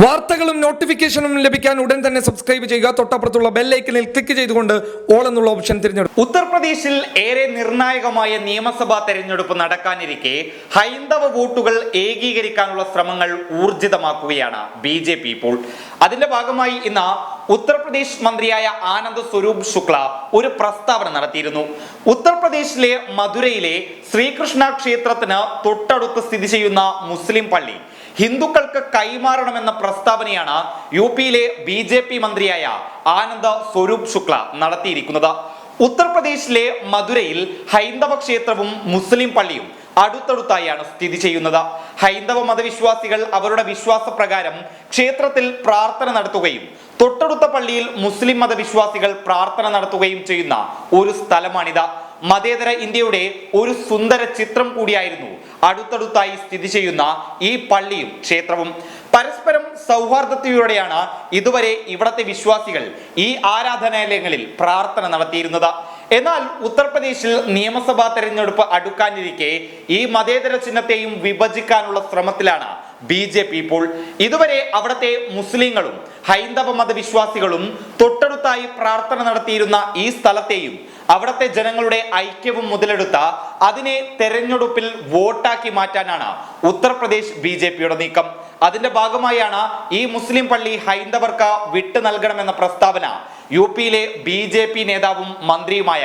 വാർത്തകളും നോട്ടിഫിക്കേഷനും ലഭിക്കാൻ ഉടൻ തന്നെ സബ്സ്ക്രൈബ് ചെയ്യുക. തൊട്ടപ്പുറത്തുള്ള ബെല്ലൈക്കനിൽ ക്ലിക്ക് ചെയ്തുകൊണ്ട് ഓൾ എന്നുള്ള ഓപ്ഷൻ തിരഞ്ഞെടുക്കും ഉത്തർപ്രദേശിൽ ഏറെ നിർണായകമായ നിയമസഭാ തെരഞ്ഞെടുപ്പ് നടക്കാനിരിക്കെ ഹൈന്ദവ വോട്ടുകൾ ഏകീകരിക്കാനുള്ള ശ്രമങ്ങൾ ഊർജിതമാക്കുകയാണ് ബി ജെ പി ഇപ്പോൾ. അതിന്റെ ഭാഗമായി ഇന്ന് ഉത്തർപ്രദേശ് മന്ത്രിയായ ആനന്ദ് സ്വരൂപ് ശുക്ല ഒരു പ്രസ്താവന നടത്തിയിരുന്നു. ഉത്തർപ്രദേശിലെ മധുരയിലെ ശ്രീകൃഷ്ണ ക്ഷേത്രത്തിന് തൊട്ടടുത്ത് സ്ഥിതി ചെയ്യുന്ന മുസ്ലിം പള്ളി. ഹിന്ദുക്കൾക്ക് കൈമാറണമെന്ന പ്രസ്താവനയാണ് യു പിയിലെ ബി ജെ പി മന്ത്രിയായ ആനന്ദ സ്വരൂപ് ശുക്ല നടത്തിയിരിക്കുന്നത്. ഉത്തർപ്രദേശിലെ മധുരയിൽ ഹൈന്ദവ ക്ഷേത്രവും മുസ്ലിം പള്ളിയും അടുത്തടുത്തായാണ് സ്ഥിതി ചെയ്യുന്നത്. ഹൈന്ദവ മതവിശ്വാസികൾ അവരുടെ വിശ്വാസപ്രകാരം ക്ഷേത്രത്തിൽ പ്രാർത്ഥന നടത്തുകയും തൊട്ടടുത്ത പള്ളിയിൽ മുസ്ലിം മതവിശ്വാസികൾ പ്രാർത്ഥന നടത്തുകയും ചെയ്യുന്ന ഒരു സ്ഥലമാണിത്. മതേതര ഇന്ത്യയുടെ ഒരു സുന്ദര ചിത്രം കൂടിയായിരുന്നു അടുത്തടുത്തായി സ്ഥിതി ചെയ്യുന്ന ഈ പള്ളിയും ക്ഷേത്രവും. പരസ്പരം സൗഹാർദ്ദത്തിലൂടെയാണ് ഇതുവരെ ഇവിടത്തെ വിശ്വാസികൾ ഈ ആരാധനാലയങ്ങളിൽ പ്രാർത്ഥന നടത്തിയിരുന്നത്. എന്നാൽ ഉത്തർപ്രദേശിൽ നിയമസഭാ തെരഞ്ഞെടുപ്പ് അടുക്കാനിരിക്കെ ഈ മതേതര ചിഹ്നത്തെയും വിഭജിക്കാനുള്ള ശ്രമത്തിലാണ് ബി ജെ പി ഇപ്പോൾ ഇതുവരെ അവിടുത്തെ മുസ്ലിങ്ങളും ഹൈന്ദവ മതവിശ്വാസികളും തൊട്ടടുത്തായി പ്രാർത്ഥന നടത്തിയിരുന്ന ഈ സ്ഥലത്തെയും അവിടുത്തെ ജനങ്ങളുടെ ഐക്യവും മുതലെടുത്ത അതിനെ തെരഞ്ഞെടുപ്പിൽ വോട്ടാക്കി മാറ്റാനാണ് ഉത്തർപ്രദേശ് ബി ജെ പിയുടെ നീക്കം. അതിന്റെ ഭാഗമായാണ് ഈ മുസ്ലിം പള്ളി ഹൈന്ദവർക്ക് വിട്ടു നൽകണമെന്ന പ്രസ്താവന യു പിയിലെ ബി നേതാവും മന്ത്രിയുമായ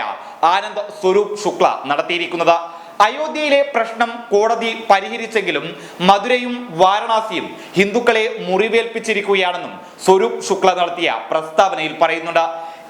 ആനന്ദ് സ്വരൂപ് ശുക്ല നടത്തിയിരിക്കുന്നത്. അയോധ്യയിലെ പ്രശ്നം കോടതി പരിഹരിച്ചെങ്കിലും മധുരയും വാരണാസിയും ഹിന്ദുക്കളെ മുറിവേൽപ്പിച്ചിരിക്കുകയാണെന്നും സ്വരൂപ് ശുക്ല നടത്തിയ പ്രസ്താവനയിൽ പറയുന്നുണ്ട്.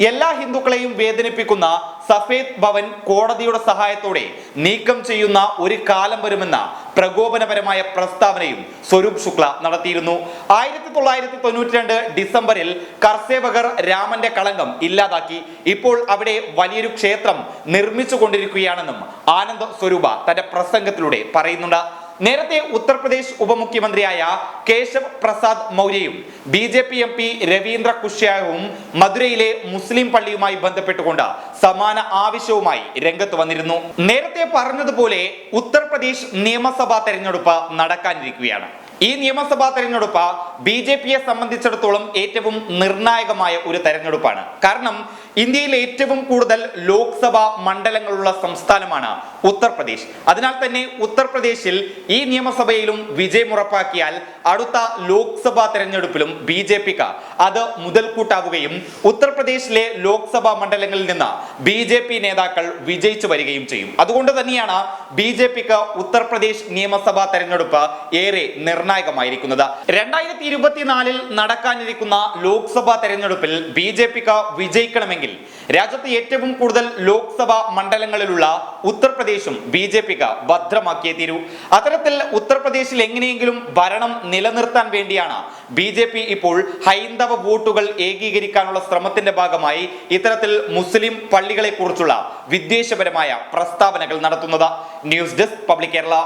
എല്ലാ ഹിന്ദുക്കളെയും വേദനിപ്പിക്കുന്ന സഫേദ് ഭവൻ കോടതിയുടെ സഹായത്തോടെ നീക്കം ചെയ്യുന്ന ഒരു കാലം വരുമെന്ന പ്രകോപനപരമായ പ്രസ്താവനയും സ്വരൂപ് ശുക്ല നടത്തിയിരുന്നു. ആയിരത്തി തൊള്ളായിരത്തി തൊണ്ണൂറ്റി രണ്ട് ഡിസംബറിൽ കർസേവകർ രാമന്റെ കളങ്കം ഇല്ലാതാക്കി. ഇപ്പോൾ അവിടെ വലിയൊരു ക്ഷേത്രം നിർമ്മിച്ചു കൊണ്ടിരിക്കുകയാണെന്നും ആനന്ദ സ്വരൂപ തന്റെ പ്രസംഗത്തിലൂടെ പറയുന്നുണ്ട്. നേരത്തെ ഉത്തർപ്രദേശ് ഉപമുഖ്യമന്ത്രിയായ Keshav Prasad മൗര്യയും B J P M P Ravindra കുഷ്യാവും മധുരയിലെ മുസ്ലിം പള്ളിയുമായി ബന്ധപ്പെട്ടുകൊണ്ട് സമാന ആവശ്യവുമായി രംഗത്ത് വന്നിരുന്നു. നേരത്തെ പറഞ്ഞതുപോലെ ഉത്തർപ്രദേശ് നിയമസഭാ തെരഞ്ഞെടുപ്പ് നടക്കാനിരിക്കുകയാണ്. ഈ നിയമസഭാ തെരഞ്ഞെടുപ്പ് ബി ജെ പിയെ സംബന്ധിച്ചിടത്തോളം ഏറ്റവും നിർണായകമായ ഒരു തെരഞ്ഞെടുപ്പാണ്. കാരണം ഇന്ത്യയിൽ ഏറ്റവും കൂടുതൽ ലോക്സഭാ മണ്ഡലങ്ങളുള്ള സംസ്ഥാനമാണ് ഉത്തർപ്രദേശ്. അതിനാൽ തന്നെ ഉത്തർപ്രദേശിൽ ഈ നിയമസഭയിലും വിജയം ഉറപ്പാക്കിയാൽ അടുത്ത ലോക്സഭാ തെരഞ്ഞെടുപ്പിലും ബി ജെ പിക്ക്. അത് മുതൽക്കൂട്ടാവുകയും ഉത്തർപ്രദേശിലെ ലോക്സഭാ മണ്ഡലങ്ങളിൽ നിന്ന് ബി ജെ പി നേതാക്കൾ വിജയിച്ചു വരികയും ചെയ്യും. അതുകൊണ്ട് തന്നെയാണ് ബി ജെ പിക്ക് ഉത്തർപ്രദേശ് നിയമസഭാ തെരഞ്ഞെടുപ്പ് ഏറെ നിർണായകമായിരിക്കുന്നത്. രണ്ടായിരത്തി ഇരുപത്തിനാലിൽ നടക്കാനിരിക്കുന്ന ലോക്സഭാ തെരഞ്ഞെടുപ്പിൽ ബി ജെ പിക്ക് വിജയിക്കണമെങ്കിൽ രാജ്യത്ത് ഏറ്റവും കൂടുതൽ ലോക്സഭാ മണ്ഡലങ്ങളിലുള്ള ഉത്തർപ്രദേശും ബി ജെ പിക്ക് ഭദ്രമാക്കിയേ തീരൂ. അത്തരത്തിൽ ഉത്തർപ്രദേശിൽ എങ്ങനെയെങ്കിലും ഭരണം നിലനിർത്താൻ വേണ്ടിയാണ് ബി ജെ പി ഇപ്പോൾ ഹൈന്ദവ വോട്ടുകൾ ഏകീകരിക്കാനുള്ള ശ്രമത്തിന്റെ ഭാഗമായി ഇത്തരത്തിൽ മുസ്ലിം പള്ളികളെ കുറിച്ചുള്ള വിദ്വേഷപരമായ പ്രസ്താവനകൾ നടത്തുന്നത്. News desk public Kerala.